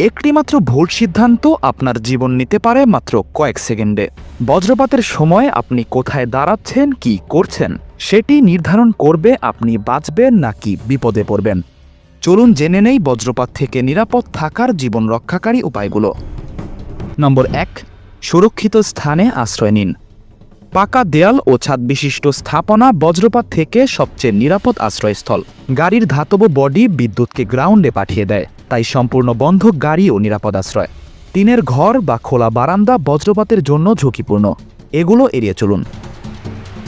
একটি মাত্র ভুল সিদ্ধান্ত আপনার জীবন নিতে পারে মাত্র কয়েক সেকেন্ডে। বজ্রপাতের সময় আপনি কোথায় দাঁড়াচ্ছেন, কি করছেন, সেটি নির্ধারণ করবে আপনি বাঁচবেন নাকি বিপদে পড়বেন। চলুন জেনে নেই বজ্রপাত থেকে নিরাপদ থাকার জীবন রক্ষাকারী উপায়গুলো। নম্বর এক, সুরক্ষিত স্থানে আশ্রয় নিন। পাকা দেয়াল ও ছাদ বিশিষ্ট স্থাপনা বজ্রপাত থেকে সবচেয়ে নিরাপদ আশ্রয়স্থল। গাড়ির ধাতব বডি বিদ্যুৎকে গ্রাউন্ডে পাঠিয়ে দেয়। তাই সম্পূর্ণ বন্ধ গাড়িও নিরাপদ আশ্রয়। টিনের ঘর বা খোলা বারান্দা বজ্রপাতের জন্য ঝুঁকিপূর্ণ। এগুলো এড়িয়ে চলুন।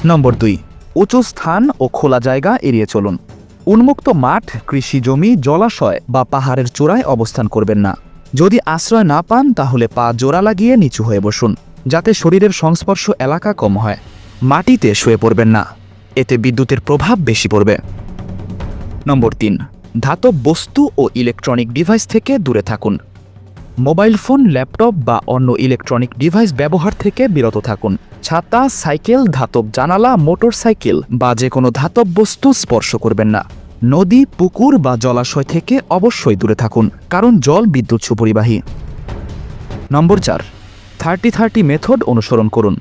নম্বর দুই, উঁচু স্থান ও খোলা জায়গা এড়িয়ে চলুন। উন্মুক্ত মাঠ, কৃষি জমি, জলাশয় বা পাহাড়ের চূড়ায় অবস্থান করবেন না। যদি আশ্রয় না পান, তাহলে পা জোড়া লাগিয়ে নিচু হয়ে বসুন, যাতে শরীরের সংস্পর্শ এলাকা কম হয়। মাটিতে শুয়ে পড়বেন না। এতে বিদ্যুতের প্রভাব বেশি পড়বে। নম্বর তিন ধাতব বস্তু ও ইলেকট্রনিক ডিভাইস থেকে দূরে থাকুন। মোবাইল ফোন, ল্যাপটপ বা অন্য ইলেকট্রনিক ডিভাইস ব্যবহার থেকে বিরত থাকুন। ছাতা, সাইকেল, ধাতব জানালা মোটর সাইকেল বা যে কোনো ধাতব বস্তু স্পর্শ করবেন না। নদী, পুকুর বা জলাশয় থেকে অবশ্যই দূরে থাকুন, কারণ জল বিদ্যুৎ সুপরিবাহী। নম্বর চার থার্টি থার্টি মেথড অনুসরণ করুন।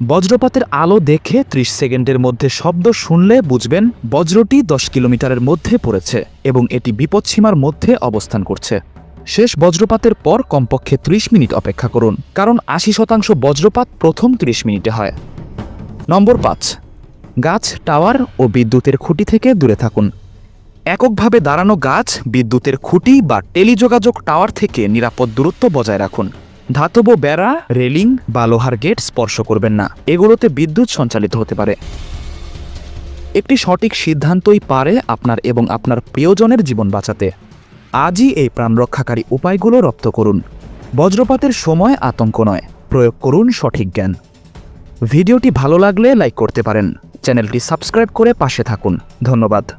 বজ্রপাতের আলো দেখে ত্রিশ সেকেন্ডের মধ্যে শব্দ শুনলে বুঝবেন বজ্রটি দশ কিলোমিটারের মধ্যে পড়েছে এবং এটি বিপদসীমার মধ্যে অবস্থান করছে। শেষ বজ্রপাতের পর কমপক্ষে ত্রিশ মিনিট অপেক্ষা করুন, কারণ আশি শতাংশ বজ্রপাত প্রথম ত্রিশ মিনিটে হয়। নম্বর পাঁচ, গাছ, টাওয়ার ও বিদ্যুতের খুঁটি থেকে দূরে থাকুন। এককভাবে দাঁড়ানো গাছ, বিদ্যুতের খুঁটি বা টেলিযোগাযোগ টাওয়ার থেকে নিরাপদ দূরত্ব বজায় রাখুন। ধাতব বেড়া, রেলিং বা লোহার গেট স্পর্শ করবেন না। এগুলোতে বিদ্যুৎ সঞ্চালিত হতে পারে। একটি সঠিক সিদ্ধান্তই পারে আপনার এবং আপনার প্রিয়জনের জীবন বাঁচাতে। আজই এই প্রাণরক্ষাকারী উপায়গুলো রপ্ত করুন। বজ্রপাতের সময় আতঙ্ক নয়। প্রয়োগ করুন সঠিক জ্ঞান। ভিডিওটি ভালো লাগলে লাইক করতে পারেন। চ্যানেলটি সাবস্ক্রাইব করে পাশে থাকুন। ধন্যবাদ।